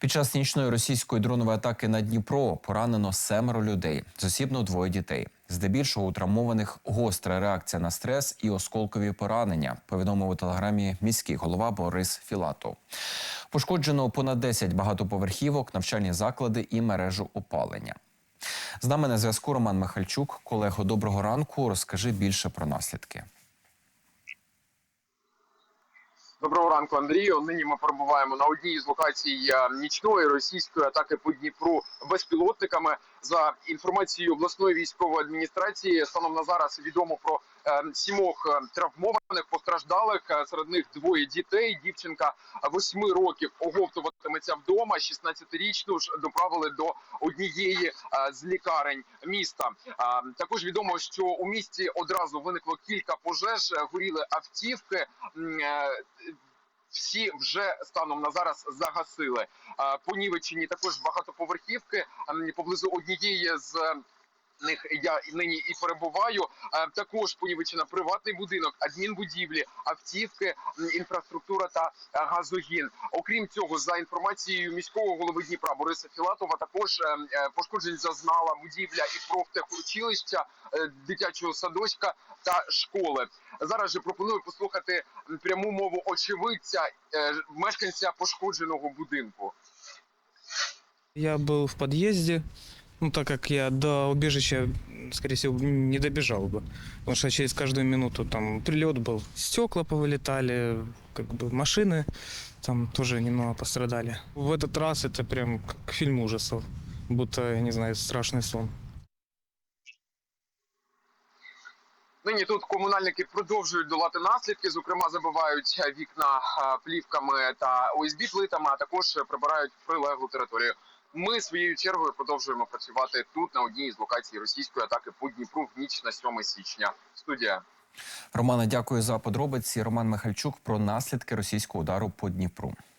Під час нічної російської дронової атаки на Дніпро поранено семеро людей, з осібно двоє дітей. Здебільшого у травмованих гостра реакція на стрес і осколкові поранення. Повідомив у телеграмі міський голова Борис Філатов. Пошкоджено понад 10 багатоповерхівок, навчальні заклади і мережу опалення. З нами на зв'язку Роман Михальчук. Колего, доброго ранку. Розкажи більше про наслідки. Доброго ранку, Андрію. Нині ми перебуваємо на одній з локацій е, нічної російської атаки по Дніпру безпілотниками. За інформацією обласної військової адміністрації, станом на зараз відомо про е, сімох е, травмованих постраждалих. Е, Серед них двоє дітей. Дівчинка восьми років оговтуватиметься вдома. 16-річну ж доправили до однієї з лікарень міста. Також відомо, що у місті одразу виникло кілька пожеж, горіли автівки. Всі вже станом на зараз загасили. Понівечені також багатоповерхівки поблизу однієї з. Них я нині і перебуваю. Е, Також понівечена приватний будинок, адмінбудівлі, автівки, інфраструктура та е, газогін. Окрім цього, за інформацією міського голови Дніпра Бориса Філатова, також е, е, пошкоджень зазнала будівля і профтехучилища, дитячого садочка та школи. Зараз же пропоную послухати пряму мову очевидця, мешканця пошкодженого будинку. Я был в подъезде, ну так как я до убежища, м, скорее всего, не добежал бы. Потому что через каждую минуту там прилет был. Стекла повылетали, как бы машины там тоже немного пострадали. В этот раз это прям как фильм ужасов. Будто, я не знаю, страшный сон. Нині тут комунальники продовжують долати наслідки. Зокрема, забивають е, вікна е, плівками та ОСБ плитами, а також прибирають прилеглу територію. Ми своєю чергою продовжуємо працювати тут на одній з локацій російської атаки по Дніпру в ніч на 7 січня. Студія. Романа, дякую за подробиці. Роман Михальчук про наслідки російського удару по Дніпру.